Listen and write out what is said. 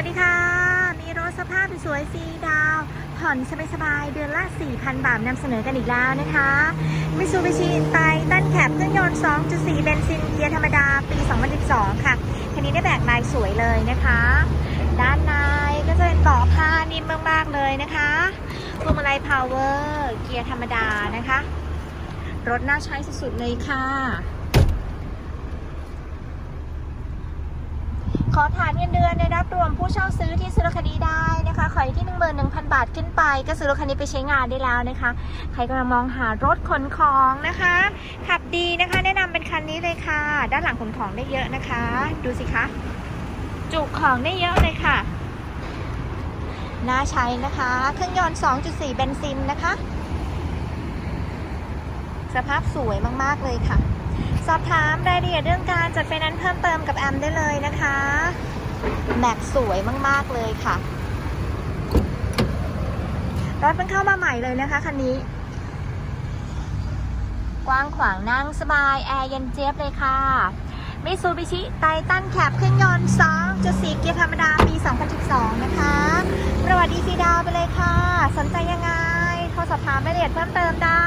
วัสดีค่ะ มีรถสภาพสวยๆฟรีดาว ผ่อนสบายๆเดือนละ 4,000 บาทนำเสนอกันอีกแล้วนะคะมิซูบิชิไตตันแคปเครื่องยนต์ 2.4 เบนซินเกียร์ธรรมดา ปี 2012 ค่ะ คันนี้ได้แบกลายสวยเลยนะคะ ด้านในก็จะเป็นเบาะผ้านิ่มมากๆเลยนะคะพวงมาลัยพาวเวอร์ เกียร์ธรรมดานะคะ รถน่าใช้สุดๆเลยค่ะ ขอฐานเงินเดือนได้รับรวมผู้เช่าซื้อที่ซื้อรถคันนี้ได้นะคะขออยู่ที่ 11,000 บาทขึ้นไป ก็ซื้อรถคันนี้ไปใช้งานได้แล้วนะคะ ใครกำลังมองหารถขนของนะคะ ขับดีนะคะ แนะนำเป็นคันนี้เลยค่ะ ด้านหลังขนของได้เยอะนะคะ ดูสิคะ จุของได้เยอะเลยค่ะ น่าใช้นะคะ เครื่องยนต์ 2.4 เบนซินนะคะ สภาพสวยมากๆเลยค่ะ สอบถามรายละเอียดเรื่องการจัดไฟแนนซ์เพิ่มเติมกับแอมได้เลยนะคะแม็กสวยมาก ๆ เลยค่ะ รถเพิ่งเข้ามาใหม่เลยนะคะคันนี้ กว้างขวางนั่งสบาย แอร์เย็นเจี๊ยบเลยค่ะมิซูบิชิไททันแคปเครื่องยนต์2.4 เกียร์ธรรมดา ปี 2012 นะคะ ประวัติดีฟีดาวไปเลยค่ะ สนใจยังไง โทรสอบถามรายละเอียดเพิ่มเติมได้